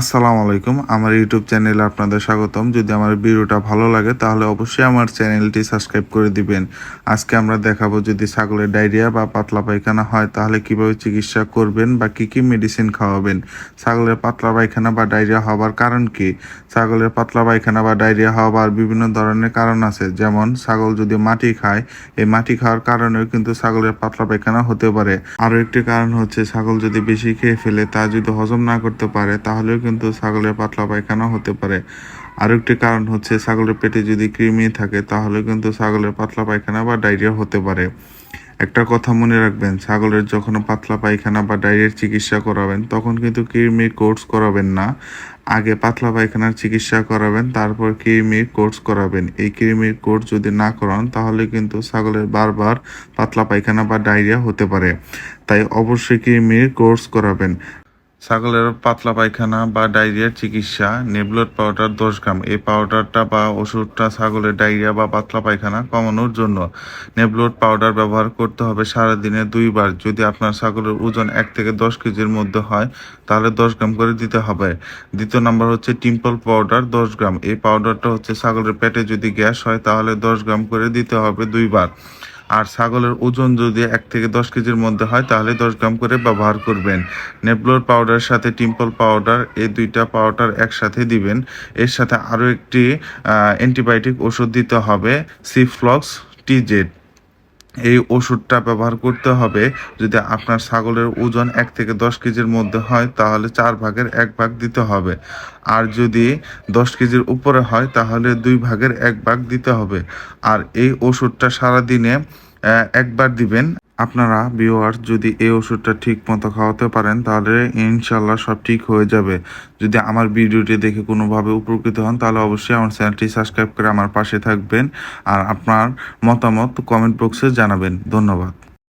আসসালামু আলাইকুম। আমার ইউটিউব চ্যানেলে আপনাদের স্বাগতম। যদি আমার ভিডিওটা ভালো লাগে, তাহলে অবশ্যই আমার চ্যানেলটি সাবস্ক্রাইব করে দিবেন। আজকে আমরা দেখাবো যদি ছাগলের ডায়রিয়া বা পাতলা পায়খানা হয়, তাহলে কীভাবে চিকিৎসা করবেন বা কি কি মেডিসিন খাওয়াবেন? ছাগলের পাতলা পায়খানা বা ডায়রিয়া হওয়ার কারণ কি? ছাগলের পাতলা পায়খানা বা ডায়রিয়া হওয়ার বিভিন্ন ধরনের কারণ আছে। যেমন, ছাগল যদি মাটি খায়, এই মাটি খাওয়ার কারণেও কিন্তু ছাগলের পাতলা পায়খানা হতে পারে। আরও একটি কারণ হচ্ছে, ছাগল যদি বেশি খেয়ে ফেলে, তা যদি হজম না করতে পারে, তাহলেও কিন্তু ছাগলের পাতলা পায়খানা হতে পারে। আরেকটি কারণ হচ্ছে ছাগলের পেটে যদি কৃমি থাকে, তাহলে কিন্তু ছাগলের পাতলা পায়খানা বা ডায়রিয়া হতে পারে। একটা কথা মনে রাখবেন, ছাগলের যখন পাতলা পায়খানা বা ডায়রিয়ার চিকিৎসা করাবেন, তখন কিন্তু কৃমির কোর্স করাবেন না। আগে পাতলা পায়খানার চিকিৎসা করাবেন, তারপর কৃমির কোর্স করাবেন। এই কৃমির কোর্স যদি না করান, তাহলে কিন্তু ছাগলের বারবার পাতলা পায়খানা বা ডায়রিয়া হতে পারে। তাই অবশ্যই কৃমির কোর্স করাবেন। ছাগলের পাতলা পায়খানা বা ডায়রিয়ার চিকিৎসা, নেবলোড পাউডার দশ গ্রাম। এই পাউডারটা বা ওষুধটা ছাগলের ডায়রিয়া বা পাতলা পায়খানা কমানোর জন্য নেবলোড পাউডার ব্যবহার করতে হবে সারাদিনে দুইবার। যদি আপনার ছাগলের ওজন এক থেকে দশ কেজির মধ্যে হয়, তাহলে দশ গ্রাম করে দিতে হবে। দ্বিতীয় নাম্বার হচ্ছে টিম্পল পাউডার দশ গ্রাম। এই পাউডারটা হচ্ছে ছাগলের পেটে যদি গ্যাস হয়, তাহলে দশ গ্রাম করে দিতে হবে দুইবার। আর ছাগলের ওজন যদি এক থেকে দশ কেজির মধ্যে হয়, তাহলে দশ গ্রাম করে ব্যবহার করবেন। নেপলোর পাউডার সাথে টিম্পল পাউডার, এই দুইটা পাউডার একসাথে দিবেন। এর সাথে আরও একটি অ্যান্টিবায়োটিক ওষুধ দিতে হবে সিফ্লক্স টিজেড এই ওষুধটা ব্যবহার করতে হবে। যদি আপনার ছাগলের ওজন এক থেকে দশ কেজির মধ্যে হয়, তাহলে চার ভাগের এক ভাগ দিতে হবে। আর যদি দশ কেজির উপরে হয়, তাহলে দুই ভাগের এক ভাগ দিতে হবে। আর এই ওষুধটা সারাদিনে একবার দিবেন। আপনারা ভিওয়ার যদি এই ওষুধটা ঠিক মতো খাওয়াতে পারেন, তাহলে ইনশাল্লাহ সব ঠিক হয়ে যাবে। যদি আমার ভিডিওটি দেখে কোনোভাবে উপকৃত হন, তাহলে অবশ্যই আমার চ্যানেলটি সাবস্ক্রাইব করে আমার পাশে থাকবেন আর আপনার মতামত কমেন্ট বক্সে জানাবেন। ধন্যবাদ।